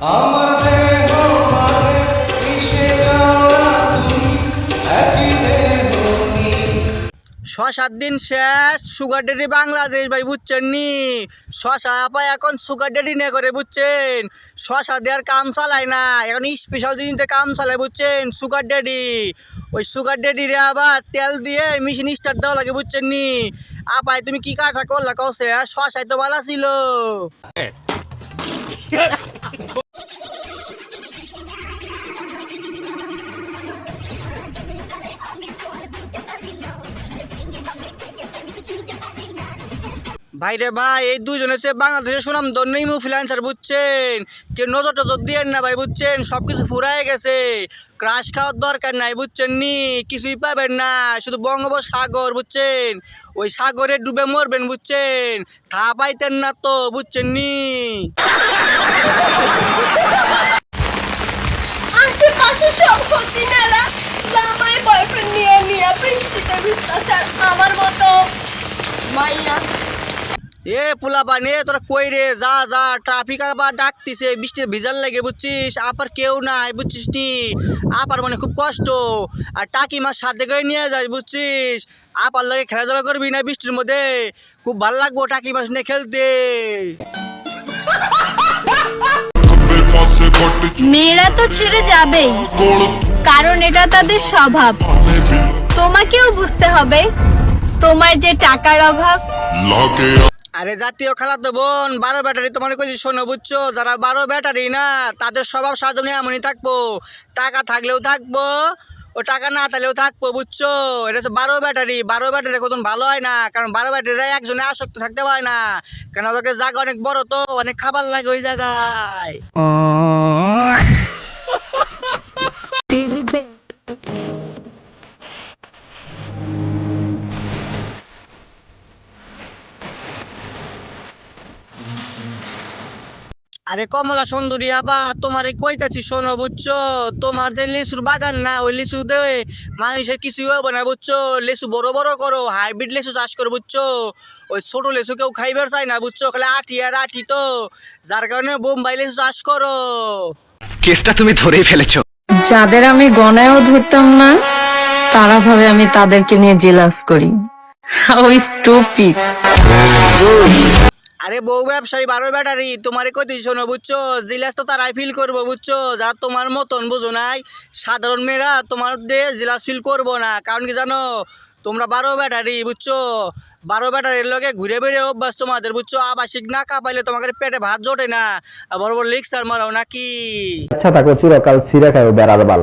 আমার দিন শেষ, সুগার ডেডি বাংলাদেশ ভাই বুঝছেন নি? শশা আপা এখন সুগার ডেডি নে করে বুঝছেন। শশা দেওয়ার কাম চালায় না, এখন স্পেশাল দিনতে কাম চালায় বুঝছেন সুগার ডেডি ওই সুগার ডেডি রে আবার তেল দিয়ে মেশিন স্টার্ট দেওয়া লাগে বুঝছেন নি? আপাই তুমি কি কাঠা করলা কসে শশাই তো ভালো ছিল। ভাইরে ভাই, এই দুজনে সে বাংলাদেশের সুনাম ধন্য ইমোফ্লুয়েন্সার বুঝছেন? কেউ নজর টজর দিয়ে না ভাই, বুঝছেন? সব কিছু ফুরাই গেছে। ক্রাশ খাওয়ার দরকার নাই, বুঝছেন নি? কিছুই পাবেন না, শুধু বঙ্গোপসাগর, বুঝছেন? ওই সাগরে ডুবে মরবেন, বুঝছেন? থা পাইতেন না তো, বুঝছেন নি? আশেপাশে সব হতিনেরা জামাই বয়ফ্রেন্ড নিয়ে নিয়ে বৃষ্টিতে ভিজতেছে আর আমার মতো মাইয়া। এ পোলা বানে তোরা কই রে? যা যা ট্রাফিক আবার ডাকতিছে বৃষ্টি ভিজার লাগে বুঝছিস? আপার কেউ নাই বুঝছিস নি? আপার মানে খুব কষ্ট। আর টাকি মাছ সাথে করে নিয়ে যাস বুঝছিস? আপার লাগে খেলাধুলা করবি না বৃষ্টির মধ্যে? খুব ভালো লাগবো টাকি মাছ নিয়ে খেলতে। মেয়েরা তো ছেড়ে যাবেই। কারণ এটা তাদের স্বভাব। তোমাকেও বুঝতে হবে, তোমার যে টাকার অভাব। আরে জাতীয় খেলা তো বোন, বারো ব্যাটারি তোমার কইছি শোনো বুঝছ? যারা বারো ব্যাটারি না, তাদের স্বভাব সাধনে এমনই থাকব। টাকা থাকলেও থাকব। ও টাকা না তাহলে ও থাকব, বুঝছ? এটা হচ্ছে বারো ব্যাটারি বারো ব্যাটারি কতদিন ভালো হয় না? কারণ বারো ব্যাটারি একজনে আসক্ত থাকতে পারে না। কারণ ওদেরকে জায়গা অনেক বড় তো, অনেক খাবার লাগে ওই জায়গায়। আরে কমলা সুন্দরী আবা তোমার কইতাছি শোনো বুঝছ? তোমার যে লিচুর বাগান না ওই লিচু দে মানুষের কিছু হবে না বুঝছ? লিচু বড় বড় করো হাইব্রিড লিচু চাষ করো বুঝছ? ওই ছোট লিচু কেউ খাইবার চাই না বুঝছ? খালি আঠি আর আঠি তো যার কারণে বোম্বাই লিচু চাষ করো। কেসটা তুমি ধরেই ফেলেছো। যাদের আমি গণায়ও ধরতাম না তারা ভাবে আমি তাদেরকে নিয়ে জেলাস করি। ওই স্টুপিড। আরে বউ ব্যবসায়ী বারো ব্যাটারি, তোমারে কইতেছি শোনো, বুঝছ? জিলাস তো তারাই ফিল করব, বুঝছ? যা তোমার মতন, বুঝো নাই? সাধারণ মেয়েরা তোমার দিয়ে জিলাস ফিল করব না। কারণ কি জানো? তোমরা বারো ব্যাটারি, বুঝছ? বারো ব্যাটারির লগে ঘুরে বেড়ে অভ্যাস তোমাদের, বুঝছ? আবাসিক না কাপাইলে তোমাদের পেটে ভাত জোটে না। বড় বড় লিক্সার মারাও নাকি? আচ্ছা থাকো, চিরকাল ছিঁড়ে খাও বেড়ার বাল।